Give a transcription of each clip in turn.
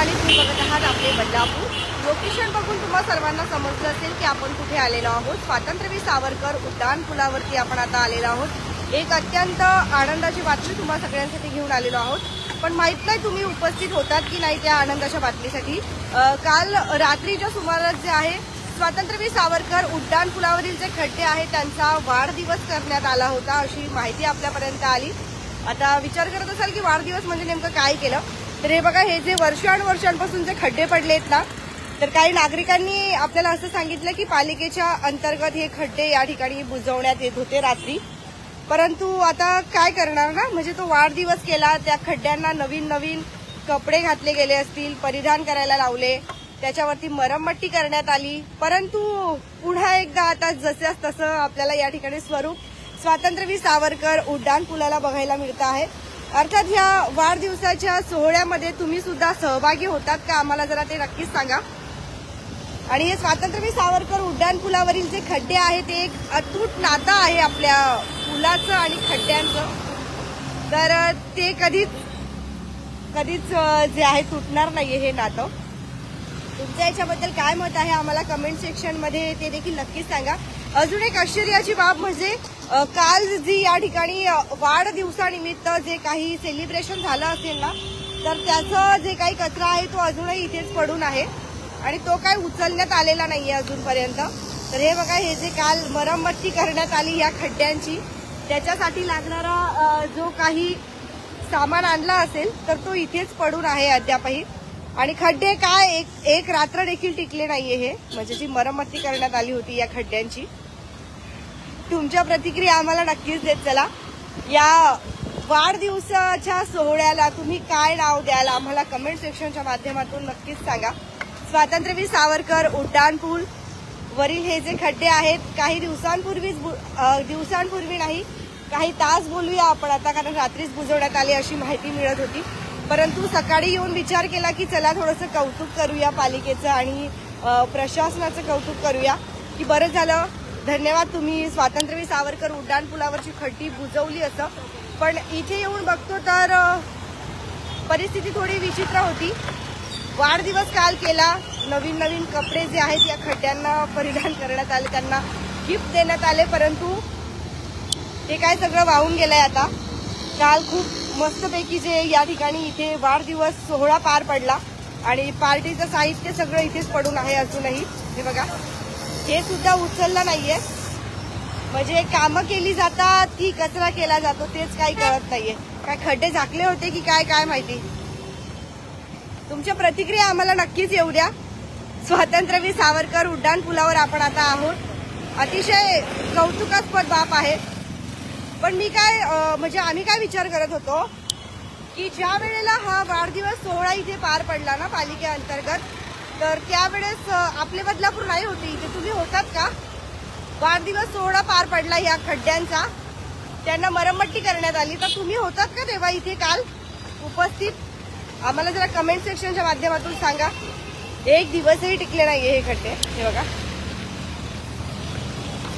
आणि तुम्ही बघत आहात आपले बदलापूर. लोकेशन बघून तुम्हा सर्वांना समजलं असेल की आपण कुठे आलेलो आहोत. स्वातंत्र्यवीर सावरकर उड्डाण पुलावरती आपण आता आलेलो आहोत. एक अत्यंत आनंदाची बातमी तुम्हा सगळ्यांसाठी घेऊन आलेलो आहोत. पण माहीत नाही तुम्ही उपस्थित होतात की नाही त्या आनंदाच्या बातमीसाठी. काल रात्रीच्या सुमारास जे आहे स्वातंत्र्यवीर सावरकर उड्डाण पुलावरील जे खड्डे आहेत त्यांचा वाढदिवस करण्यात आला होता अशी माहिती आपल्यापर्यंत आली. आता विचार करत असाल की वाढदिवस म्हणजे नेमकं काय केलं? तर हे बघा हे जे वर्षानुवर्षांपासून जे खड्डे पडलेत ना तर काही नागरिकांनी आपल्याला असं सांगितलं की पालिकेच्या अंतर्गत हे खड्डे या ठिकाणी बुजवण्यात येत होते रात्री. परंतु आता काय करणार ना? म्हणजे तो वाढदिवस केला त्या खड्ड्यांना नवीन नवीन कपडे घातले गेले असतील परिधान करायला लावले त्याच्यावरती मरममट्टी करण्यात आली. परंतु पुन्हा एकदा आता जसंच तसं आपल्याला या ठिकाणी स्वरूप स्वातंत्र्यवीर सावरकर उड्डाण पुलाला बघायला मिळतं आहे. अर्थात ह्या वाढदिवसाच्या सोहळ्यामध्ये तुम्ही सुद्धा सहभागी होतात का? आम्हाला जरा ते नक्कीच सांगा. आणि हे स्वातंत्र्यवीर सावरकर उड्डाण पुलावरील जे खड्डे आहेत ते एक अतूट नातं आहे आपल्या पुलाचं आणि खड्ड्यांचं. तर ते कधीच कधीच जे आहे तुटणार नाही हे नातं. तुमच्या याच्याबद्दल काय मत आहे आम्हाला कमेंट सेक्शनमध्ये ते देखील नक्कीच सांगा. अजून एक आश्चर्याची बाब म्हणजे काल जी या ठिकाणी वाढदिवसानिमित्त जे काही सेलिब्रेशन झालं असेल ना तर त्याचं जे काही कचरा आहे तो अजूनही इथेच पडून आहे. आणि तो काय उचलण्यात आलेला नाहीये अजूनपर्यंत. तर हे बघा हे जे काल मरममत्ती करण्यात आली या खड्ड्यांची त्याच्यासाठी लागणारा जो काही सामान आणला असेल तर तो इथेच पडून आहे अद्यापही. आणि खड्डे काय एक एक रात्र देखील टिकले नाहीये हे. म्हणजे जी मरमती करण्यात आली होती या खड्ड्यांची. तुमच्या प्रतिक्रिया आम्हाला नक्कीच देत चला. या वाढदिवसाच्या सोहळ्याला तुम्ही काय नाव द्याल आम्हाला कमेंट सेक्शनच्या माध्यमातून नक्कीच सांगा. स्वातंत्र्यवीर सावरकर उड्डाणपूल वरील हे जे खड्डे आहेत काही दिवसांपूर्वीच बु- दिवसांपूर्वी नाही काही तास बोलूया आपण आता कारण रात्रीच बुजवण्यात आली अशी माहिती मिळत होती. परंतु सकाळी येऊन विचार केला की चला थोडंसं कौतुक करूया पालिकेचं आणि प्रशासनाचं कौतुक करूया. की बरं झालं धन्यवाद तुम्ही स्वातंत्र्यवीर सावरकर उड्डाण पुलावरची खड्डी बुजवली असं. पण इथे येऊन बघतो तर परिस्थिती थोडी विचित्र होती. वाढदिवस काल केला. नवीन नवीन कपडे जे आहेत या खड्ड्यांना परिधान करण्यात आले त्यांना गिफ्ट देण्यात आले परंतु ते काय सगळं वाहून गेलं आहे आता. काल खूप मस्तपैकी जे या ठिकाणी इथे वाढदिवस सोहळा पार पडला आणि पार्टीचं साहित्य सगळं इथेच पडून आहे अजूनही. हे बघा. हे सुद्धा उचललं नाहीये. म्हणजे कामं केली जातात की कचरा केला जातो तेच काही कळत नाहीये. काय खड्डे झाकले होते की काय काय माहिती? तुमच्या प्रतिक्रिया आम्हाला नक्कीच येऊ द्या. स्वातंत्र्यवीर सावरकर उड्डाण पुलावर आपण आता आहोत. अतिशय कौतुकास्पद बाप आहे. पण मी काय म्हणजे आम्ही काय विचार करत होतो की ज्या वेळेला हा वाढदिवस सोहळा इथे पार पडला ना पालिकेअंतर्गत तर त्यावेळेस आपले बदलापूर नाही होते इथे. तुम्ही होतात का? वाढदिवस सोहळा पार पडला या खड्ड्यांचा. त्यांना मरमट्टी करण्यात आली. तर तुम्ही होतात का तेव्हा इथे काल उपस्थित? आम्हाला जरा कमेंट सेक्शनच्या माध्यमातून सांगा. एक दिवसही टिकले नाही हे खड्डे. हे बघा.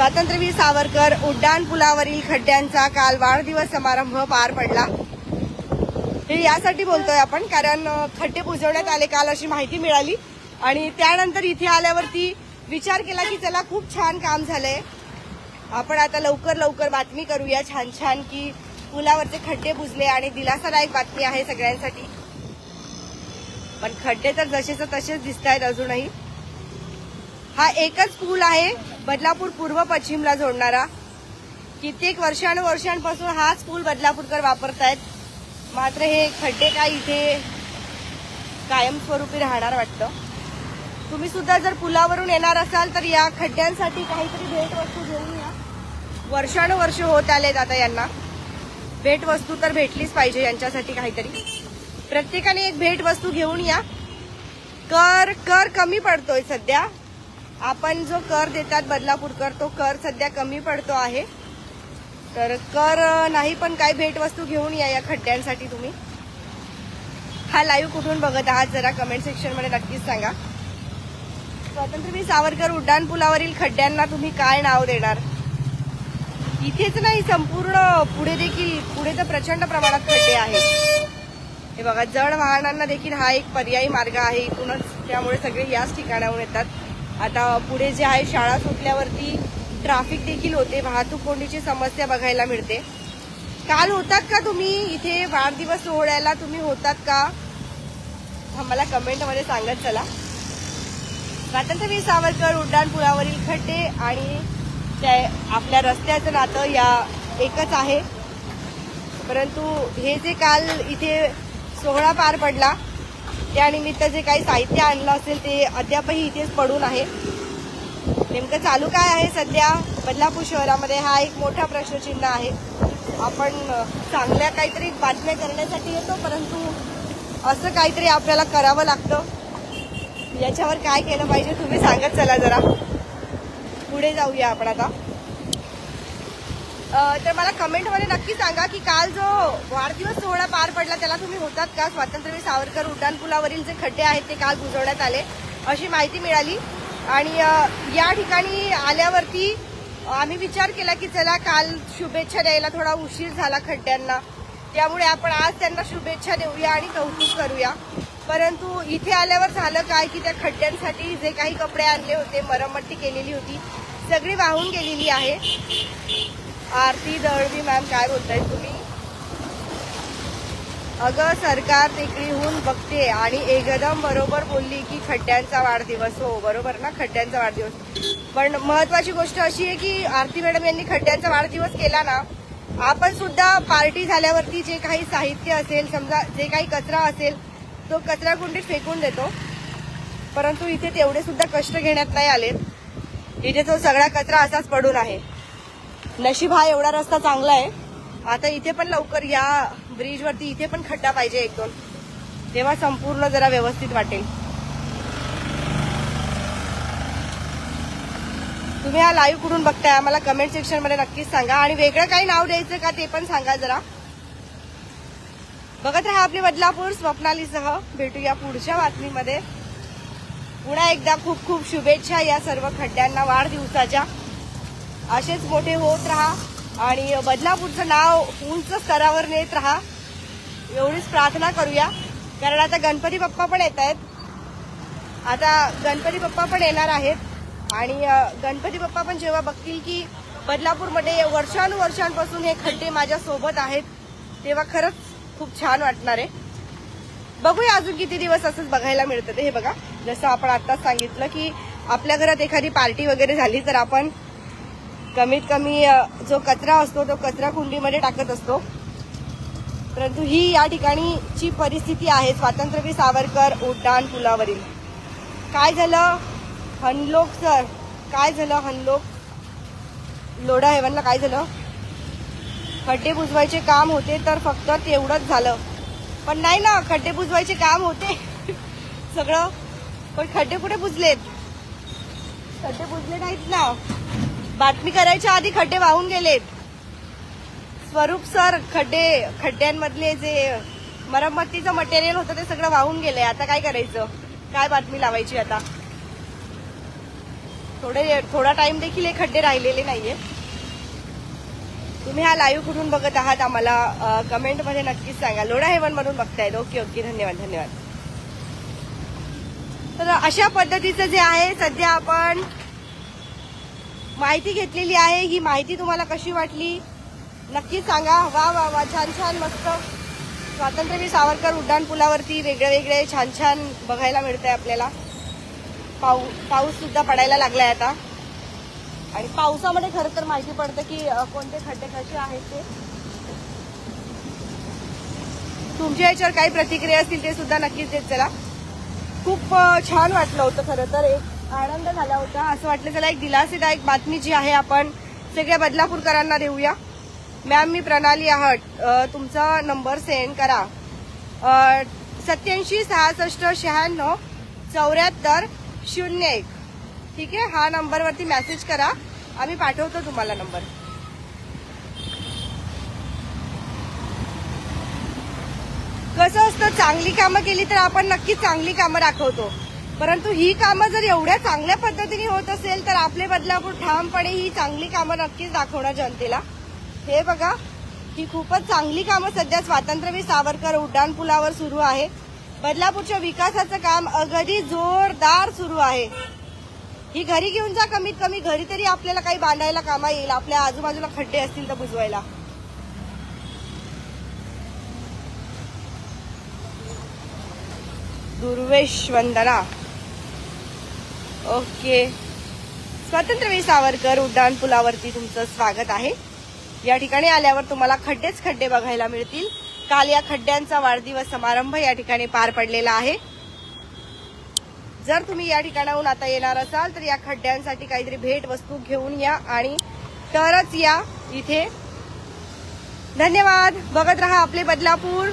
स्वातंत्र्यवीर सावरकर उड्डाण पुलावरील खड्ड्यांचा काल वाढदिवस समारंभ पार पडला. हे यासाठी बोलतोय आपण कारण खड्डे बुजवण्यात आले काल अशी माहिती मिळाली. आणि त्यानंतर इथे आल्यावरती विचार केला की चला खूप छान काम झालंय. आपण आता लवकर लवकर बातमी करूया. छान छान की पुलावरचे खड्डे बुजले आणि दिलासादायक बातमी आहे सगळ्यांसाठी. पण खड्डे तर जसेच तसेच दिसत आहेत अजूनही. हा एकच पूल आहे बदलापूर पूर्व पश्चिमला जोडणारा. कित्येक वर्षानुवर्षांपासून हाच पूल बदलापूरकर वापरतायत. मात्र हे खड्डे काय इथे कायमस्वरूपी राहणार वाटतं? तुम्ही सुद्धा जर पुलावरून येणार असाल तर या खड्ड्यांसाठी काहीतरी भेटवस्तू घेऊन या. वर्षानुवर्ष होत आलेत आता यांना. भेटवस्तू तर भेटलीच पाहिजे यांच्यासाठी काहीतरी. प्रत्येकाने एक भेटवस्तू घेऊन या. कर कर कमी पडतोय सध्या. आपण जो कर देतात बदलापूरकर तो कर सध्या कमी पडतो आहे. तर कर नाही पण काय भेटवस्तू घेऊन या या खड्ड्यांसाठी तुम्ही. हा लाईव्ह कुठून बघत आहात जरा कमेंट सेक्शनमध्ये नक्कीच सांगा. स्वातंत्र्यवीर सावरकर उड्डाणपुलावरील खड्ड्यांना तुम्ही काय नाव देणार? इथेच नाही संपूर्ण पुढे देखील पुढे तर प्रचंड प्रमाणात खड्डे आहेत. हे बघा जड वाहनांना देखील हा एक पर्यायी मार्ग आहे इथूनच. त्यामुळे सगळे याच ठिकाणाहून येतात. आता पुढे जे आहे शाळा सुटल्यावरती ट्रॅफिक देखील होते. वाहतूक कोंडीची समस्या बघायला मिळते. काल होतात का तुम्ही इथे वाढदिवस सोहळ्याला? तुम्ही होतात का? आम्हाला कमेंटमध्ये सांगत चला. स्वातंत्र्यवीर सावरकर उड्डाणपुरावरील खड्डे आणि त्या आपल्या रस्त्याचं नातं या एकच आहे. परंतु हे जे काल इथे सोहळा पार पडला त्यानिमित्त जे काही साहित्य आणलं असेल ते अद्यापही इथेच पडून आहे. नेमकं चालू काय आहे सध्या? बदलापूर शहरामध्ये हा एक मोठा प्रश्नचिन्ह आहे. आपण चांगल्या काहीतरी बातम्या करण्यासाठी येतो परंतु असं काहीतरी आपल्याला करावं लागतं. याच्यावर काय केलं पाहिजे तुम्ही सांगत चला जरा. पुढे जाऊया आपण आता. तर मला कमेंटमध्ये नक्की सांगा की काल जो वाढदिवस सोहळा पार पडला त्याला तुम्ही होतात का? स्वातंत्र्यवीर सावरकर उड्डाणपुलावरील जे खड्डे आहेत ते काल बुजवण्यात आले अशी माहिती मिळाली. आणि या ठिकाणी आल्यावरती आम्ही विचार केला की चला काल शुभेच्छा द्यायला थोडा उशीर झाला खड्ड्यांना. त्यामुळे आपण आज त्यांना शुभेच्छा देऊया आणि कौतुक करूया. परंतु इथे आल्यावर झालं काय की त्या खड्ड्यांसाठी जे काही कपडे आणले होते मरम्मती केलेली होती सगळी वाहून गेलेली आहे. आरती दळवी मॅम काय बोलताय तुम्ही? अगं सरकार तिकडीहून बघते आणि एकदम बरोबर बोलली की खड्ड्यांचा वाढदिवस हो बरोबर ना खड्ड्यांचा वाढदिवस. पण महत्वाची गोष्ट अशी आहे की आरती मॅडम यांनी खड्ड्यांचा वाढदिवस केला ना आपण सुद्धा पार्टी झाल्यावरती जे काही साहित्य असेल समजा जे काही कचरा असेल तो कचरा कुंडीत फेकून देतो. परंतु इथे तेवढे सुद्धा कष्ट घेण्यात नाही आलेत. इथे तो सगळा कचरा असाच पडून आहे. नशीब हा एवढा रस्ता चांगला आहे. आता इथे पण लवकर या ब्रिजवरती इथे पण खड्डा पाहिजे एक दोन. तेव्हा संपूर्ण जरा व्यवस्थित वाटेल. तुम्ही हा लाईव्ह कुठून बघताय? आम्हाला कमेंट सेक्शनमध्ये नक्कीच सांगा. आणि वेगळं काही नाव द्यायचं का ते पण सांगा जरा. बघत राहा आपली बदलापूर स्वप्नालीसह. भेटूया पुढच्या बातमीमध्ये. पुन्हा एकदा खूप खूप शुभेच्छा या सर्व खड्ड्यांना वाढदिवसाच्या. असेच मोठे होत राहा आणि बदलापूरचं नाव उंच स्तरावर नेत राहा. एवढीच प्रार्थना करूया. कारण आता गणपती बाप्पा पण येत आहेत. आता गणपती बाप्पा पण येणार आहेत. आणि गणपती बाप्पा पण जेव्हा बघतील की बदलापूरमध्ये वर्षानुवर्षांपासून हे खड्डे माझ्या सोबत आहेत तेव्हा खरंच खूप छान वाटणार आहे. बघूया अजून किती दिवस असंच बघायला मिळतं ते. हे बघा जसं आपण आत्ताच सांगितलं की आपल्या घरात एखादी पार्टी वगैरे झाली तर आपण कमीत कमी जो कचरा असतो तो कचरा कुंडीमध्ये टाकत असतो. परंतु ही या ठिकाणीची परिस्थिती आहे. स्वातंत्र्यवीर सावरकर उड्डाण पुलावरील. काय झालं? हनलोक सर. काय झालं हनलोक? लोढा हेवनला काय झालं? खड्डे बुजवायचे काम होते तर फक्त तेवढंच झालं. पण नाही ना खड्डे बुजवायचे काम होते. सगळं. पण खड्डे कुठे बुजलेत? खड्डे बुजले नाहीत ना. बातमी करायच्या आधी खड्डे वाहून गेलेत. स्वरूप सर खड्डे खड्ड्यांमधले जे मरमत्तीचं मटेरियल होतं ते सगळं वाहून गेलंय. आता काय करायचं? काय बातमी लावायची आता? थोडे थोडा टाइम देखील हे खड्डे राहिलेले नाहीये. तुम्ही हा लाईव्ह कुठून बघत आहात? आम्हाला कमेंटमध्ये नक्कीच सांगा. लोढा हेवन म्हणून बघतायत. Okay okay. धन्यवाद धन्यवाद. तर अशा पद्धतीचं जे आहे सध्या आपण माहिती घेतलेली आहे. ही माहिती तुम्हाला कशी वाटली? नक्की सांगा. वा वा वा. छान छान मस्त. स्वातंत्र्यवीर सावरकर उड्डाणपुलावरती वेगळे वेगळे छान छान बघायला मिळतंय आपल्याला. पाऊ पाऊस पडायला पडायला आहे आता. आणि पावसामध्ये खरं तर माहिती पडतं की कोणते खड्डे कसे आहेत ते. तुमच्या याच्यावर काही प्रतिक्रिया असतील ते सुद्धा नक्कीच देत चला. खूप छान वाटलं होतं खरं तर एक. आनंद झाला होता. असं वाटलं चला एक दिलासेदायक बातमी जी आहे आपण सगळ्या बदलापूरकरांना देऊया. मॅम मी प्रणाली आहट तुमचा नंबर सेंड करा. सत्याऐंशी सहासष्ट शहाण्णव चौऱ्याहत्तर शून्य एक. ठीक आहे? हा नंबरवरती मेसेज करा. आम्ही पाठवतो तुम्हाला नंबर कसं असतं चांगली कामं केली तर आपण नक्कीच चांगली कामं दाखवतो. परंतु ही कामं जर एवढ्या चांगल्या पद्धतीने होत असेल तर आपले बदलापूर ठामपणे ही चांगली कामं नक्कीच दाखवणार जनतेला. हे बघा ही खूपच चांगली कामं सध्या स्वातंत्र्यवीर सावरकर उड्डाण पुलावर सुरू आहे. बदलापूरच्या विकासाचं काम अगदी जोरदार सुरू आहे. ही घरी घेऊन जा कमीत कमी घरी तरी आपल्याला काही बांधायला कामा येईल. आपल्या आजूबाजूला खड्डे असतील तर बुजवायला. दुर्वेश वंदना. ओके. स्वातंत्र्यवीर सावरकर उड्डाण पुलावरती तुमचं स्वागत आहे. या ठिकाणी आल्यावर तुम्हाला खड्डेच खड्डे बघायला मिळतील. काल या खड्ड्यांचा वाढदिवस समारंभ या ठिकाणी पार पडलेला आहे. जर तुम्ही या ठिकाणाहून आता येणार असाल तर या खड्ड्यांसाठी काहीतरी भेट वस्तू घेऊन या आणि तरच या इथे. धन्यवाद. बघत रहा आपले बदलापूर.